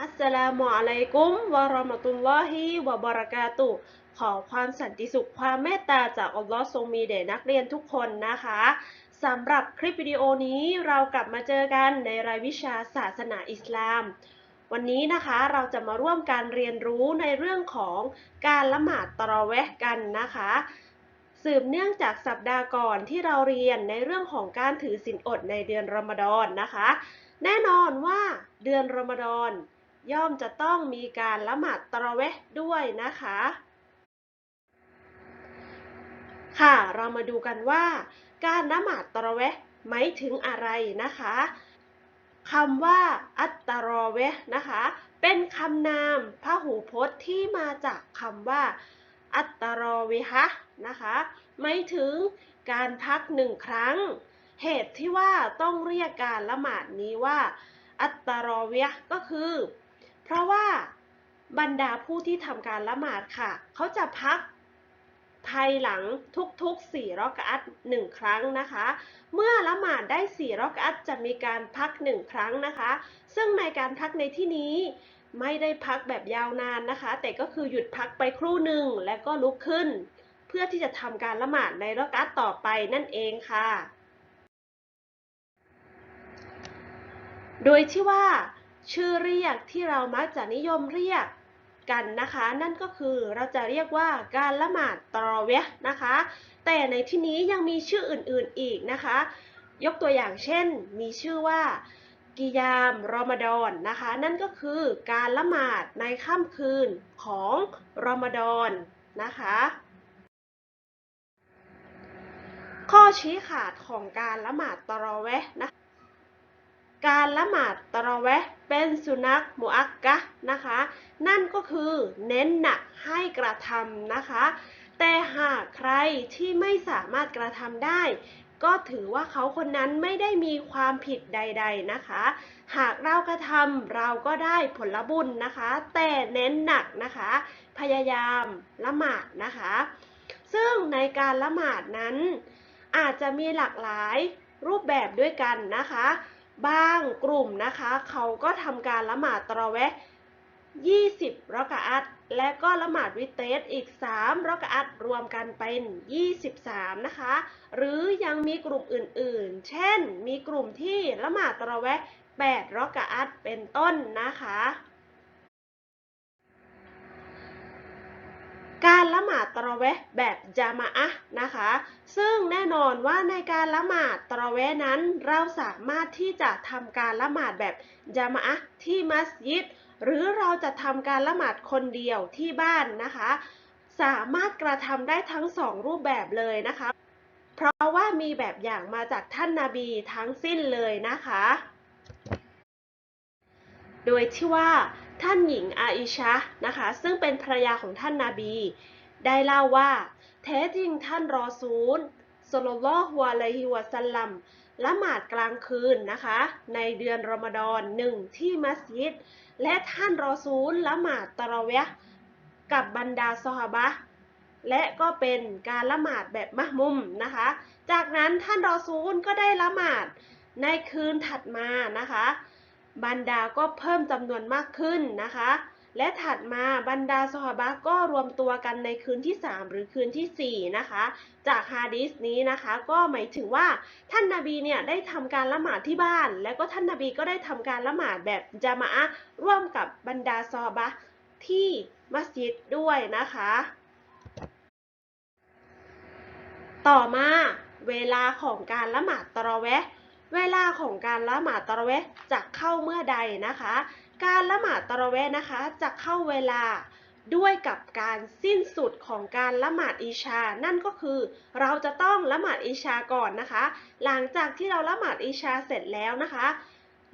อัสสลามุอะลัยกุมวะราะมะตุลลอฮิวะบะเราะกาตุขอความสันติสุขความเมตตาจากอัลลอฮ์ทรงมีแด่นักเรียนทุกคนนะคะสำหรับคลิปวิดีโอนี้เรากลับมาเจอกันในรายวิชาศาสนาอิสลาม วันนี้นะคะเราจะมาร่วมการเรียนรู้ในเรื่องของการละหมาดตราะเวห์กันนะคะ สืบเนื่องจากสัปดาห์ก่อนที่เราเรียนในเรื่องของการถือศีลอดในเดือนรอมฎอนนะคะ แน่นอนว่าเดือนรอมฎอน ย่อมจะต้องมีการละหมาดตะเระเวห์ด้วยนะคะ ค่ะเรามาดูกันว่า การละหมาดตะเระเวห์หมายถึงอะไรนะคะคำว่า อัตตรอเวห์นะคะ เป็นคำนามพหูพจน์ที่มาจากคำว่า อัตตรอวิฮะนะคะหมายถึงการพักหนึ่งครั้ง เหตุที่ว่าต้องเรียกการละหมาดนี้ว่า อัตตรอเวียห์ก็คือ เพราะว่าบรรดาผู้ที่ทำการละหมาดค่ะ เขาจะพักภายหลังทุกๆสี่รอกอัตหนึ่งครั้งนะคะ เมื่อละหมาดได้สี่รอกอัตจะมีการพักหนึ่งครั้งนะคะ ซึ่งในการพักในที่นี้ไม่ได้พักแบบยาวนานนะคะ แต่ก็คือหยุดพักไปครู่หนึ่งแล้วก็ลุกขึ้น เพื่อที่จะทำการละหมาดในรอกอัตต่อไปนั่นเองค่ะ โดยที่ว่า ชื่อเรียกที่เรามักจะนิยมเรียกกันนะคะ นั่นก็คือเราจะเรียกว่าการละหมาดตราะเวห์นะคะ แต่ในที่นี้ยังมีชื่ออื่นๆอีกนะคะ ยกตัวอย่างเช่น มีชื่อว่ากิยามรอมฎอนนะคะ นั่นก็คือการละหมาดในค่ำคืนของรอมฎอนนะคะ ข้อชี้ขาดของการละหมาดตราะเวห์นะคะ การละหมาดตะระเวห์เป็นสุนัขมุอักกะนะคะ นั่นก็คือเน้นหนักให้กระทำนะคะ แต่หากใครที่ไม่สามารถกระทำได้ ก็ถือว่าเขาคนนั้นไม่ได้มีความผิดใด ๆนะคะ หากเรากระทำเราก็ได้ผลบุญนะคะ แต่เน้นหนักนะคะ พยายามละหมาดนะคะ ซึ่งในการละหมาดนั้น อาจจะมีหลากหลายรูปแบบด้วยกันนะคะ บางกลุ่มนะคะ เขาก็ทำการละหมาดตะเรอเวะ20รอกะอัตและก็ละหมาดวิเตสอีก 3รอกะอัตรวมกันเป็น 23 นะคะ หรือยังมีกลุ่มอื่นๆ เช่น มีกลุ่มที่ละหมาดตะเรอเวะ8รอกะอัตเป็นต้นนะคะ การละหมาดตะเราะเวแบบจามะอะนะคะ ซึ่งแน่นอนว่าในการละหมาดตะเราะเวนั้น เราสามารถที่จะทำการละหมาดแบบจามะอะที่มัสยิด หรือเราจะทำการละหมาดคนเดียวที่บ้านนะคะ สามารถกระทำได้ทั้งสองรูปแบบเลยนะคะ เพราะว่ามีแบบอย่างมาจากท่านนาบีทั้งสิ้นเลยนะคะ โดยที่ว่า ท่านหญิงอาอิชะนะคะ ซึ่งเป็นภรรยาของท่านนาบี ได้เล่าว่า แท้จริงท่านรอซูลสลลัลอฮุอะลัยฮิวะสัลลัมละหมาดกลางคืนนะคะ ในเดือนรอมฎอนหนึ่งที่มัสยิด และท่านรอซูลละหมาดตะระเวห์กับบรรดาซอฮาบะและก็เป็นการละหมาดแบบมะมุมนะคะ จากนั้นท่านรอซูลก็ได้ละหมาดในคืนถัดมานะคะ บรรดาก็เพิ่มจำนวนมากขึ้นนะคะ และถัดมาบรรดาซอฮาบะก็รวมตัวกันในคืนที่ 3 หรือคืนทีสี่4 นะคะ จากฮะดีษนี้นะคะก็หมายถึงว่าท่านนาบีเนี่ยได้ทำการละหมาดที่บ้าน แล้วก็ท่านนาบีก็ได้ทำการละหมาดแบบจามะร่วมกับบรรดาซอฮาบะที่มัสยิดด้วยนะคะ ต่อมาเวลาของการละหมาดตะราะเวห์ เวลาของการละหมาดตะเระเวจะเข้าเมื่อใดนะคะ การละหมาดตะเระเวนะคะจะเข้าเวลาด้วยกับการสิ้นสุดของการละหมาดอิชา นั่นก็คือเราจะต้องละหมาดอิชาก่อนนะคะ หลังจากที่เราละหมาดอิชาเสร็จแล้วนะคะ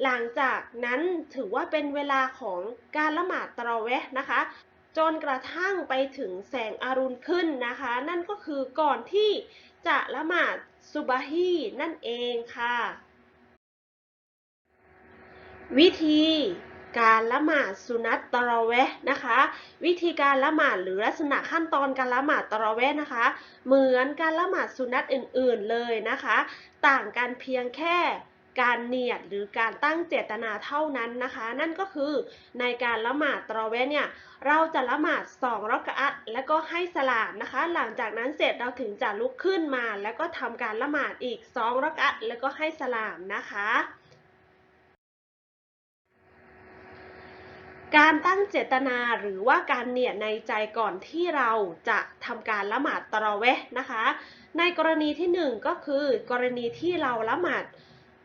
หลังจากนั้นถือว่าเป็นเวลาของการละหมาดตะเระเวนะคะ จนกระทั่งไปถึงแสงอรุณขึ้นนะคะ นั่นก็คือก่อนที่จะละหมาดซุบฮีนั่นเองค่ะ วิธีการละหมาดสุนัตตะระเวห์นะคะ วิธีการละหมาดหรือลักษณะขั้นตอนการละหมาดตะระเวห์นะคะ เหมือนการละหมาดสุนัตอื่นๆเลยนะคะ ต่างกันเพียงแค่การเนียดหรือการตั้งเจตนาเท่านั้นนะคะ นั่นก็คือในการละหมาดตะระเวห์เนี่ยเราจะละหมาดสองรักอะตแล้วก็ให้สลามนะคะ หลังจากนั้นเสร็จเราถึงจะลุกขึ้นมา แล้วก็ทำการละหมาดอีกสองรักอะตแล้วก็ให้สลามนะคะ การตั้งเจตนาหรือว่าการเนี่ยในใจก่อนที่เราจะทำการละหมาดตระเวนะคะ ในกรณีที่หนึ่งก็คือกรณีที่เราละหมาด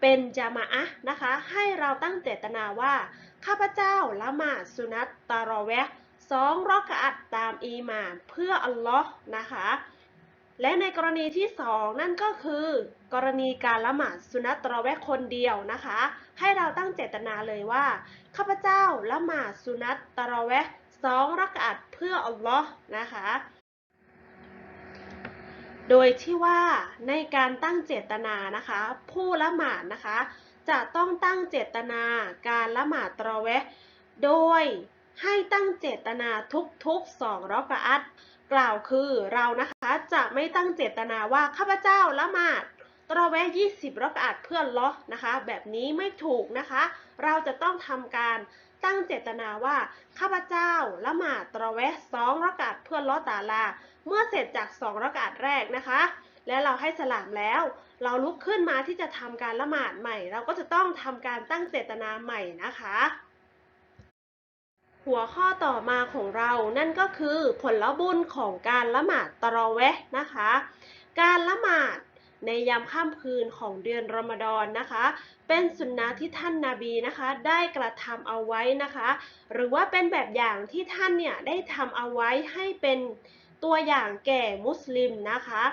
เป็นจามะอะนะคะ ให้เราตั้งเจตนาว่า ข้าพเจ้าละหมาดสุนัตตะเราะเวสองรอกะอัตตามอีมานเพื่ออัลลอฮ์นะคะ และในกรณีที่สองนั่นก็คือ กรณีการละหมาดสุนัตตะเราะเวห์คนเดียวนะคะ ให้เราตั้งเจตนาเลยว่าข้าพเจ้าละหมาดสุนัตตะเราะเวห์สองรักอัตเพื่ออัลลอฮ์นะคะ โดยที่ว่าในการตั้งเจตนานะคะ ผู้ละหมาดนะคะ จะต้องตั้งเจตนาการละหมาดตะเราะเวห์โดยให้ตั้งเจตนาทุกๆสองรักอัต กล่าวคือเรานะคะจะไม่ตั้งเจตนาว่าข้าพเจ้าละหมาดตะเราะเวห์20รักอัตเพื่ออัลลอนะคะ แบบนี้ไม่ถูกนะคะ เราจะต้องทำการตั้งเจตนาว่าข้าพเจ้าละหมาดตราะเวห์สองรักอัตเพื่ออัลลอตาลา เมื่อเสร็จจากสองรักอัตแรกนะคะ และเราให้สลามแล้ว เราลุกขึ้นมาที่จะทำการละหมาดใหม่ เราก็จะต้องทำการตั้งเจตนาใหม่นะคะ หัวข้อต่อมาของเรานั่นก็คือผลบุญของการละหมาดตราะเวห์นะคะ การละหมาดในยามค่ำคืนของเดือนรอมฎอนนะคะ เป็นสุนนะที่ท่านนาบีนะคะ ได้กระทำเอาไว้นะคะ หรือว่าเป็นแบบอย่างที่ท่านเนี่ยได้ทำเอาไว้ให้เป็นตัวอย่างแก่มุสลิมนะคะ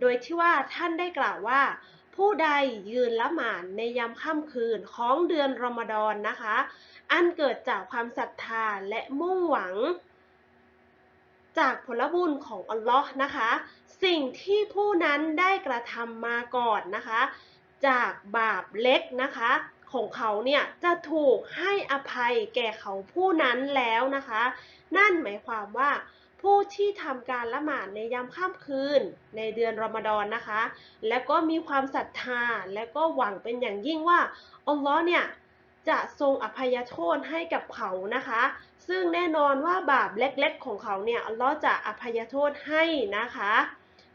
โดยที่ว่าท่านได้กล่าวว่า ผู้ใดยืนละหมาดในยามค่ำคืนของเดือนรอมฎอนนะคะ อันเกิดจากความศรัทธาและมุ่งหวัง จากผลบุญของอัลลอฮ์นะคะ สิ่งที่ผู้นั้นได้กระทำมาก่อนนะคะ จากบาปเล็กนะคะ ของเขาเนี่ยจะถูกให้อภัยแก่เขาผู้นั้นแล้วนะคะ นั่นหมายความว่า ผู้ที่ทำการละหมาดในยามค่ำคืนในเดือนรอมฎอนนะคะ แล้วก็มีความศรัทธาและก็หวังเป็นอย่างยิ่งว่าอัลลอฮ์เนี่ยจะทรงอภัยโทษให้กับเขานะคะ ซึ่งแน่นอนว่าบาปเล็กๆ ของเขาเนี่ยอัลลอฮ์จะอภัยโทษให้นะคะ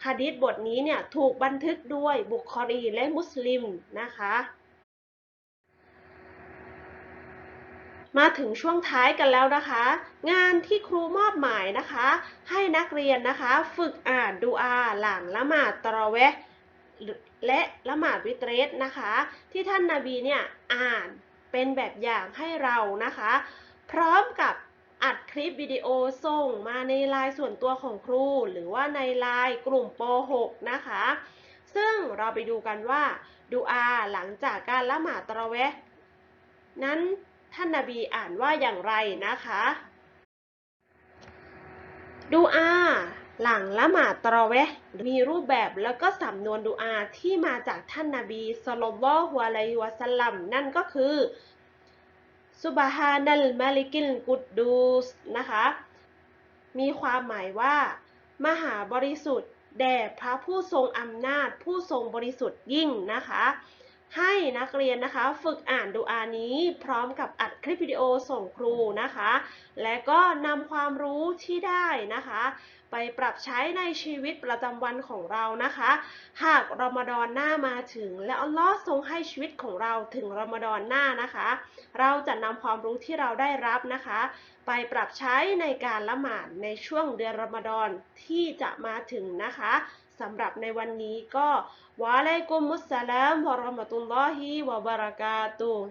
ฮะดีษบทนี้เนี่ยถูกบันทึกด้วยบุคอรีและมุสลิมนะคะ มาถึงช่วงท้ายกันแล้วนะคะ งานที่ครูมอบหมายนะคะ ให้นักเรียนนะคะ ฝึกอ่านดูอาหลังละหมาดตะเระเวและละหมาดวิเตรสนะคะ ที่ท่านนาบีเนี่ยอ่านเป็นแบบอย่างให้เรานะคะ พร้อมกับอัดคลิปวิดีโอส่งมาในไลน์ส่วนตัวของครู หรือว่าในไลน์กลุ่มป .6 นะคะ ซึ่งเราไปดูกันว่าดูอาหลังจากการละหมาดตะเระเวนั้น ท่านนาบีอ่านว่าอย่างไรนะคะดูอาหลังละหมาดตะเราะเวมีรูปแบบแล้วก็สำนวนดูอาที่มาจากท่านนาบีศ็อลลอฮุอะลัยวะซัลลัมนั่นก็คือซุบฮานัลมาลิกิลกุดดูสนะคะ มีความหมายว่า มหาบริสุทธิ์แด่พระผู้ทรงอำนาจผู้ทรงบริสุทธิ์ยิ่งนะคะ ให้นักเรียนนะคะ ฝึกอ่านดูอานี้ พร้อมกับอัดคลิปวิดีโอส่งครูนะคะ และก็นำความรู้ที่ได้นะคะ ไปปรับใช้ในชีวิตประจำวันของเรานะคะ หากรอมฎอนหน้ามาถึง และอัลลอฮ์ทรงให้ชีวิตของเราถึงรอมฎอนหน้านะคะ เราจะนำความรู้ที่เราได้รับนะคะ ไปปรับใช้ในการละหมาดในช่วงเดือนรอมฎอนที่จะมาถึงนะคะ สำหรับในวันนี้ก็วะอะลัยกุมุสสลามวะเราะห์มะตุลลอฮิวะบะเราะกาตุฮ์